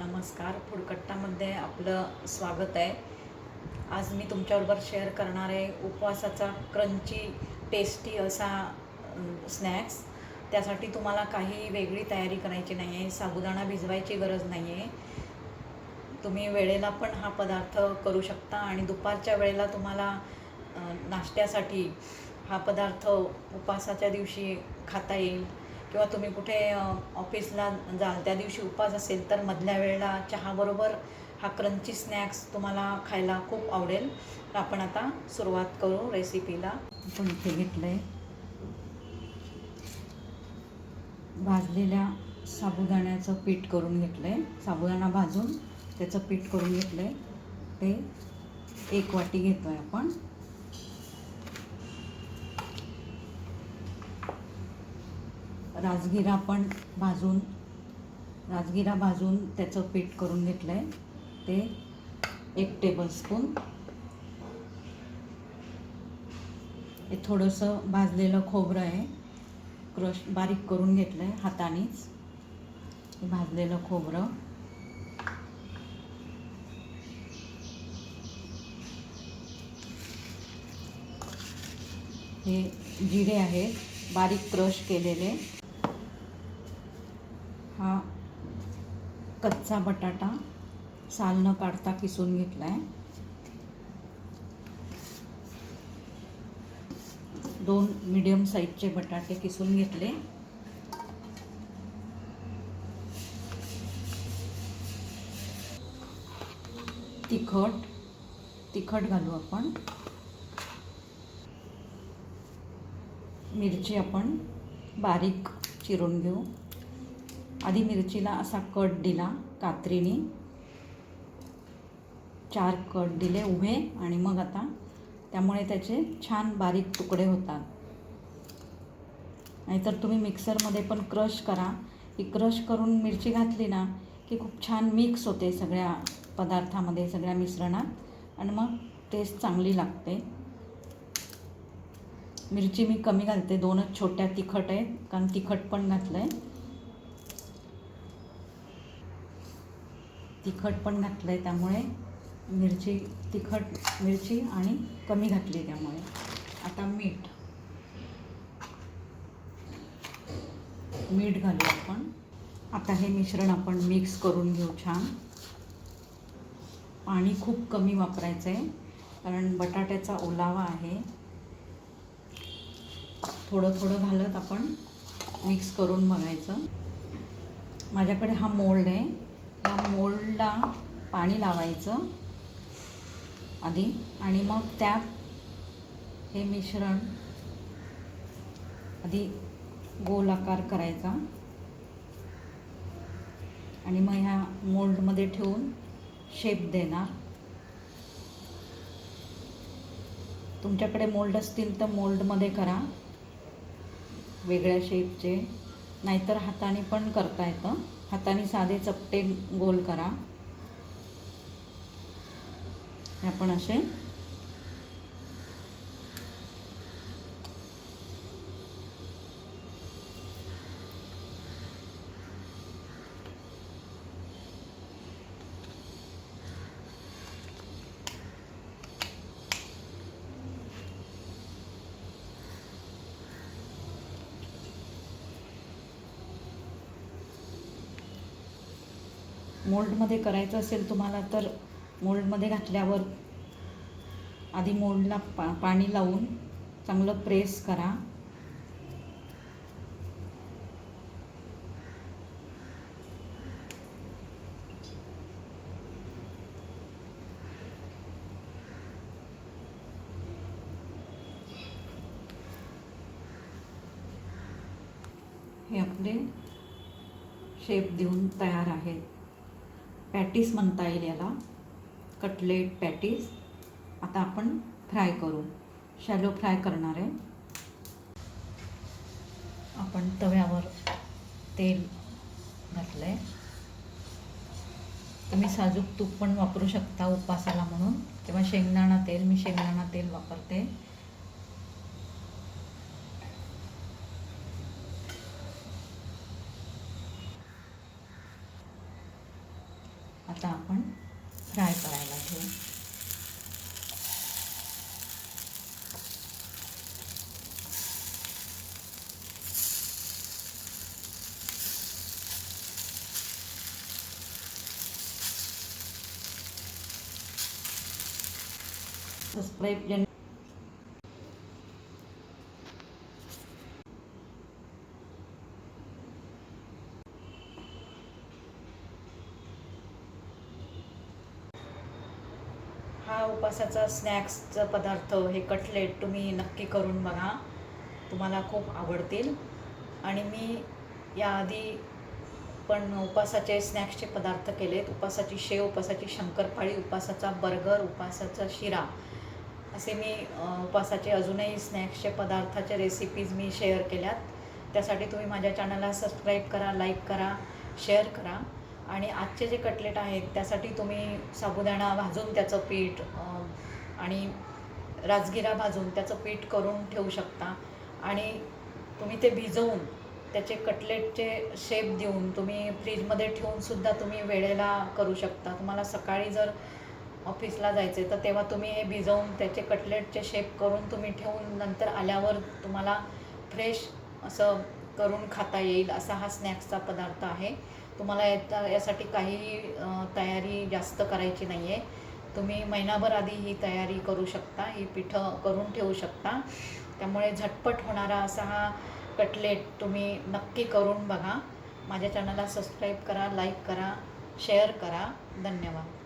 नमस्कार. फुडकट्टामध्ये आपलं स्वागत आहे. आज मी तुमच्याबरोबर शेअर करणार आहे उपवासाचा क्रंची टेस्टी असा स्नॅक्स. त्यासाठी तुम्हाला काही वेगळी तयारी करायची नाही आहे साबुदाणा भिजवायची गरज नाही आहे तुम्ही वेळेला पण हा पदार्थ करू शकता आणि दुपारच्या वेळेला तुम्हाला नाश्त्यासाठी हा पदार्थ उपवासाच्या दिवशी खाता येईल. किंवा तुम्ही कुठे ऑफिसला जाल त्या दिवशी उपास असेल तर मधल्या वेळेला चहाबरोबर हा क्रंची स्नॅक्स तुम्हाला खायला खूप आवडेल. तर आपण आता सुरुवात करू रेसिपीला. आपण इथे घेतलं आहे भाजलेल्या साबुदाण्याचं पीठ करून घेतलं आहे साबुदाणा भाजून त्याचं पीठ करून घेतलं आहे ते एक वाटी घेतो आहे आपण. राजगिरा पण भाजून राजगिरा भाजून त्याचं पीठ करून घेतलं आहे ते एक टेबलस्पून हे थोडंसं भाजलेलं खोबरं आहे. क्रश बारीक करून घेतलं आहे हातानेच. हे भाजलेलं खोबरं. हे जिरे आहेत बारीक क्रश केलेले हा कच्चा बटाटा साल न काढता किसून घेतला आहे दोन मीडियम साईजचे बटाटे किसून घेतले. तिखट तिखट घालू आपण. मिरची आपण बारीक चिरून घेऊ. आधी मिरचीला असा कट दिला कात्रीने. चार कट दिले उभे आणि मग आता त्यामुळे त्याचे छान बारीक तुकडे होतात. नाहीतर तुम्ही मिक्सरमध्ये पण क्रश करा. ही क्रश करून मिरची घातली ना की खूप छान मिक्स होते सगळ्या पदार्थामध्ये सगळ्या मिश्रणात. आणि मग टेस्ट चांगली लागते. मिरची मी कमी घालते दोनच छोट्या तिखट आहेत कारण तिखट पण घातलं आहे तिखट पण घातलं आहे त्यामुळे. मिरची तिखट मिरची आणि कमी घातली त्यामुळे. आता मीठ. मीठ घालू आपण. आता हे मिश्रण आपण मिक्स करून घेऊ छान. पाणी खूप कमी वापरायचं आहे कारण बटाट्याचा ओलावा आहे. थोडं थोडं घालत आपण मिक्स करून बघायचं. माझ्याकडे हा मोल्ड आहे. या मोल्डला पाणी लावायचं आधी आणि मग त्यात हे मिश्रण आधी गोल आकार करायचा. आणि मग ह्या मोल्डमध्ये ठेवून शेप देणार. तुमच्याकडे मोल्ड असतील तर मोल्डमध्ये करा. वेगळ्या शेपचे नाहीतर हाताने पण करता येतं. हाताने साधे चपटे गोल करा. हे आपण असे मोल्डमध्ये करायचं असेल तुम्हाला तर मोल्डमध्ये घातल्यावर आधी मोल्डला पा पाणी लावून चांगलं प्रेस करा. हे आपले शेप देऊन तयार आहेत पॅटीस म्हणता येईल याला. Cutlet patties. आता आपण फ्राय करू. शॅलो फ्राय करणार आहे. आपण तव्यावर तेल घातलं आहे तुम्ही साजूक तूप पण वापरू शकता उपासाला म्हणून. किंवा शेंगदाणा तेल. मी शेंगदाणा तेल वापरते. आता आपण फ्राय करायला ठेवू सबस्क्राईब हा उपासाचा स्नॅक्सचा पदार्थ हे कटलेट तुम्ही नक्की करून बघा. तुम्हाला खूप आवडतील. आणि मी याआधी पण उपासाचे स्नॅक्सचे पदार्थ केलेत. उपासाची शेव उपासाची शंकरपाळी उपासाचा बर्गर उपासाचा शिरा. असे मी उपासाचे अजूनही स्नॅक्सचे पदार्थाचे रेसिपीज मी शेअर केल्यात. त्यासाठी तुम्ही माझ्या चॅनलला सबस्क्राईब करा लाईक करा शेअर करा. आणि आजचे जे कटलेट आहेत त्यासाठी तुम्ही साबुदाणा भाजून त्याचं पीठ आणि राजगिरा भाजून त्याचं पीठ करून ठेवू शकता. आणि तुम्ही ते भिजवून त्याचे कटलेटचे शेप देऊन तुम्ही फ्रीजमध्ये ठेवूनसुद्धा तुम्ही वेळेला करू शकता. तुम्हाला सकाळी जर ऑफिसला जायचे तर तेव्हा तुम्ही हे भिजवून त्याचे कटलेटचे शेप करून तुम्ही ठेवून नंतर आल्यावर तुम्हाला फ्रेश असं करून खाता येईल असा हा स्नॅक्सचा पदार्थ आहे. तुम्हाला याचा यासाठी काही तयारी जास्त करायची नाही आहे तुम्ही महिनाभर आधी ही तयारी करू शकता ही पिठं करून ठेवू शकता. त्यामुळे झटपट होणारा असा हा कटलेट तुम्ही नक्की करून बघा. माझ्या चॅनलला सबस्क्राईब करा लाईक करा शेअर करा. धन्यवाद.